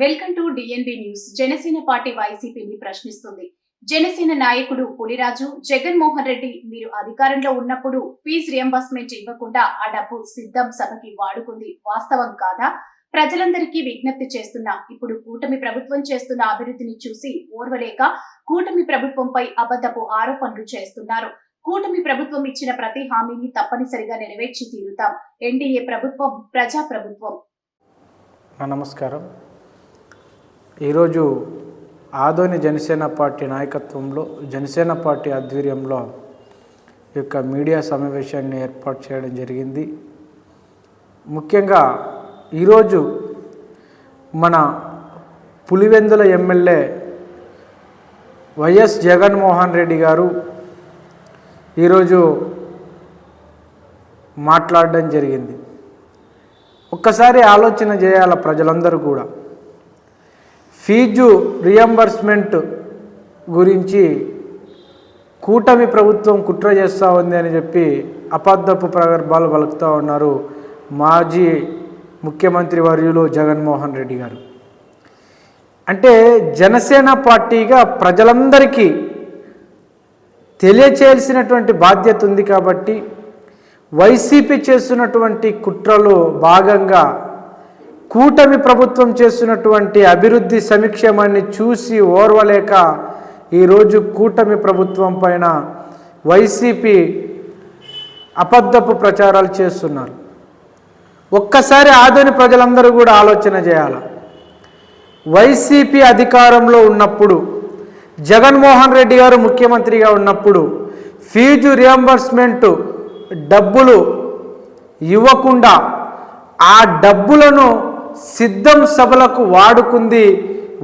Welcome to DNB news Janasena party వైసీపీని ప్రశ్నిస్తుంది. జనసేన నాయకుడు పులిరాజు జగన్మోహన్ రెడ్డి మీరు అధికారంలో ఉన్నప్పుడు ఫీజు రియంబర్స్మెంట్ ఇవ్వకుండా ఆ డబ్బు సిద్ధం సభకి వాడుకుంది వాస్తవం కాదా? ప్రజలందరికీ విజ్ఞప్తి చేస్తున్నా ఇప్పుడు కూటమి ప్రభుత్వం చేస్తున్న అభివృద్ధిని చూసి ఓర్వలేక కూటమి ప్రభుత్వంపై అబద్ధపు ఆరోపణలు చేస్తున్నారు. కూటమి ప్రభుత్వం ఇచ్చిన ప్రతి హామీని తప్పనిసరిగా నెరవేర్చి తీరుతాం. ఎన్డీఏ ప్రభుత్వం ప్రజా ప్రభుత్వం నమస్కారం. ఈరోజు ఆదోని జనసేన పార్టీ నాయకత్వంలో జనసేన పార్టీ ఆధ్వర్యంలో ఈ యొక్క మీడియా సమావేశాన్ని ఏర్పాటు చేయడం జరిగింది. ముఖ్యంగా ఈరోజు మన పులివెందుల ఎమ్మెల్యే వైఎస్ జగన్మోహన్ రెడ్డి గారు ఈరోజు మాట్లాడడం జరిగింది. ఒక్కసారి ఆలోచన చేయాల ప్రజలందరూ కూడా? ఫీజు రియంబర్స్మెంట్ గురించి కూటమి ప్రభుత్వం కుట్ర చేస్తూ ఉంది అని చెప్పి అబద్ధపు ప్రగర్భాలు పలుకుతూ ఉన్నారు మాజీ ముఖ్యమంత్రి వర్యులు జగన్మోహన్ రెడ్డి గారు. అంటే జనసేన పార్టీగా ప్రజలందరికీ తెలియచేయాల్సినటువంటి బాధ్యత ఉంది కాబట్టి వైసీపీ చేస్తున్నటువంటి కుట్రలో భాగంగా కూటమి ప్రభుత్వం చేస్తున్నటువంటి అభివృద్ధి సంక్షేమాన్ని చూసి ఓర్వలేక ఈరోజు కూటమి ప్రభుత్వం పైన వైసీపీ అబద్ధపు ప్రచారాలు చేస్తున్నారు. ఒక్కసారి ఆదోని ప్రజలందరూ కూడా ఆలోచన చేయాలి? వైసీపీ అధికారంలో ఉన్నప్పుడు జగన్మోహన్ రెడ్డి గారు ముఖ్యమంత్రిగా ఉన్నప్పుడు ఫీజు రియంబర్స్మెంట్ డబ్బులు ఇవ్వకుండా ఆ డబ్బులను సిద్ధం సభలకు వాడుకుంది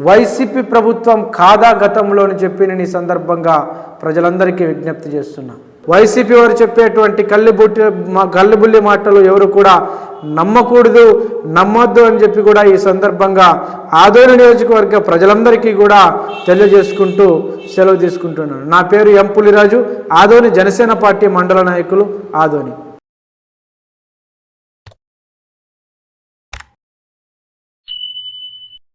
వైసీపీ ప్రభుత్వం కాదా గతంలో అని చెప్పి నేను ఈ సందర్భంగా ప్రజలందరికీ విజ్ఞప్తి చేస్తున్నా. వైసీపీ వారు చెప్పేటువంటి కల్లిబుట్టి మా కల్లిబుల్లి మాటలు ఎవరు కూడా నమ్మకూడదు నమ్మొద్దు అని చెప్పి కూడా ఈ సందర్భంగా ఆదోని నియోజకవర్గ ప్రజలందరికీ కూడా తెలియజేసుకుంటూ సెలవు తీసుకుంటున్నాను. నా పేరు ఎం పులిరాజు ఆదోని జనసేన పార్టీ మండల నాయకులు ఆదోని.